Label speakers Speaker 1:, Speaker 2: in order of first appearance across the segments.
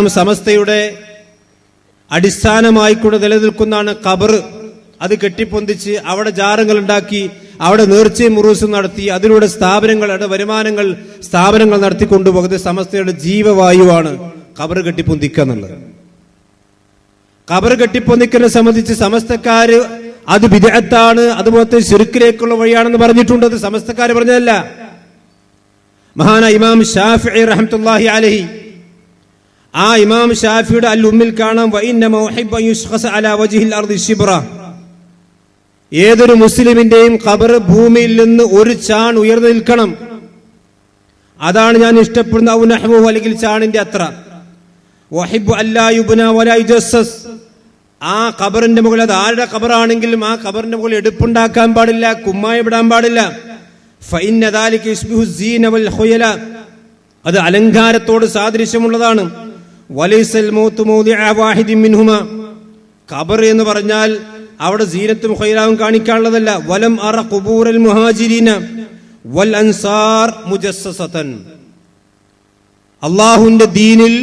Speaker 1: സമസ്തയുടെ അടിസ്ഥാനമായിക്കൊണ്ട് നിലനിൽക്കുന്നതാണ് കബർ അത് കെട്ടിപ്പൊന്തിച്ച് അവിടെ ജാറങ്ങൾ ഉണ്ടാക്കി അവിടെ നേർച്ചയും മുറൂസും നടത്തി അതിലൂടെ സ്ഥാപനങ്ങൾ അവിടെ വരുമാനങ്ങൾ സ്ഥാപനങ്ങൾ നടത്തിക്കൊണ്ടുപോകുന്നത് സമസ്തയുടെ ജീവവായുവാണ് കബർ കെട്ടിപ്പൊന്തിക്കുക എന്നുള്ളത്. കബർ കെട്ടിപ്പൊന്തിക്കലിനെ സംബന്ധിച്ച് സമസ്തക്കാര് അത് വിദഗ്ധാണ് അതുപോലത്തെ ശിർക്കിലേക്കുള്ള വഴിയാണെന്ന് പറഞ്ഞിട്ടുണ്ട്. അത് സമസ്തക്കാര് പറഞ്ഞതല്ല. മഹാന ഇമാം ഷാഫി റഹ്മത്തുള്ളാഹി അലഹി ആ ഇമാം ഷാഫിയുടെ അൽ കാണാം. ഏതൊരു മുസ്ലിമിന്റെയും ഖബർ ഭൂമിയിൽ നിന്ന് ഒരു ചാൺ ഉയർന്നു നിൽക്കണം. അതാണ് ഞാൻ ഇഷ്ടപ്പെടുന്ന ഔ നഹ്വു അല്ലെങ്കിൽ ചാണിന്റെ അത്ര. വഹിബ് അല്ലാ യുബ്ന വലാ ആ ഖബറിന്റെ മുകളിൽ അത് ആരുടെ ഖബറാണെങ്കിലും ആ ഖബറിന്റെ മുകളിൽ എടുപ്പുണ്ടാക്കാൻ പാടില്ല കുമ്മായി വിടാൻ പാടില്ല. അത് അലങ്കാരത്തോട് സാദൃശ്യമുള്ളതാണ്. വലൈസൽ ഖബർ എന്ന് പറഞ്ഞാൽ അവിടെ സീനത്തും ഖൈറാവും കാണിക്കാനുള്ളതല്ല. വലം അറ കുബൂറൽ മുഹാജിരീന. വൽ അൻസാർ മുജസ്സസതൻ. അള്ളാഹുവിന്റെ ദീനിൽ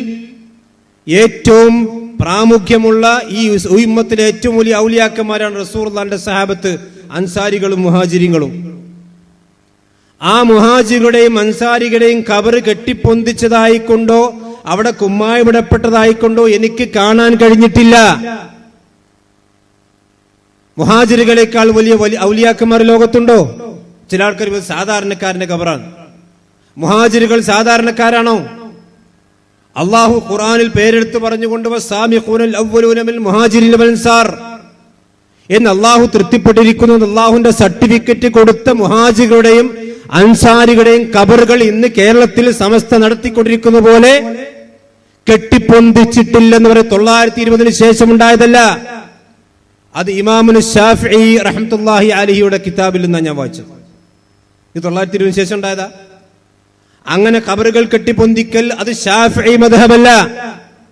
Speaker 1: ഏറ്റവും പ്രാമുഖ്യമുള്ള ഈ ഉമ്മത്തിലെ ഏറ്റവും വലിയ ഔലിയാക്കന്മാരാണ് റസൂർലാന്റെ സഹാബത്ത് അൻസാരികളും മുഹാജിരിങ്ങളും. ആ മുഹാജികളുടെയും അൻസാരികളുടെയും കബറ് കെട്ടിപ്പൊന്തിച്ചതായിക്കൊണ്ടോ അവിടെ കുമ്മായമിടപ്പെട്ടതായിക്കൊണ്ടോ എനിക്ക് കാണാൻ കഴിഞ്ഞിട്ടില്ല. മുഹാജിറുകളെക്കാൾ വലിയ വലിയ ഔലിയാക്കന്മാർ ലോകത്തുണ്ടോ? ചില ആൾക്കാർ സാധാരണക്കാരന്റെ ഖബറാണ് മുഹാജിറുകൾ സാധാരണക്കാരാണോ? അള്ളാഹു ഖുറാനിൽ പേരെടുത്ത് പറഞ്ഞുകൊണ്ട് എന്ന് അള്ളാഹു തൃപ്തിപ്പെട്ടിരിക്കുന്നത് അള്ളാഹുന്റെ സർട്ടിഫിക്കറ്റ് കൊടുത്ത മുഹാജികളുടെയും അൻസാരികളുടെയും കബറുകൾ ഇന്ന് കേരളത്തിൽ സമസ്ത നടത്തിക്കൊണ്ടിരിക്കുന്ന പോലെ കെട്ടിപ്പൊന്തിച്ചിട്ടില്ലെന്ന് പറയും തൊള്ളായിരത്തി ഇരുപതിന് ശേഷം ഉണ്ടായതല്ല അത് ഇമാമുൽ ഷാഫി റഹ്മത്തുല്ലാഹി അലിഹിയുടെ കിതാബിൽ നിന്നാണ് ഞാൻ വായിച്ചത്. ഇത് തൊള്ളായിരത്തി ഇരുപതിന് ശേഷം ഉണ്ടായതാ. അങ്ങനെ കബറുകൾ കെട്ടിപ്പൊന്തിക്കൽ അത് ഷാഫി മധബല്ല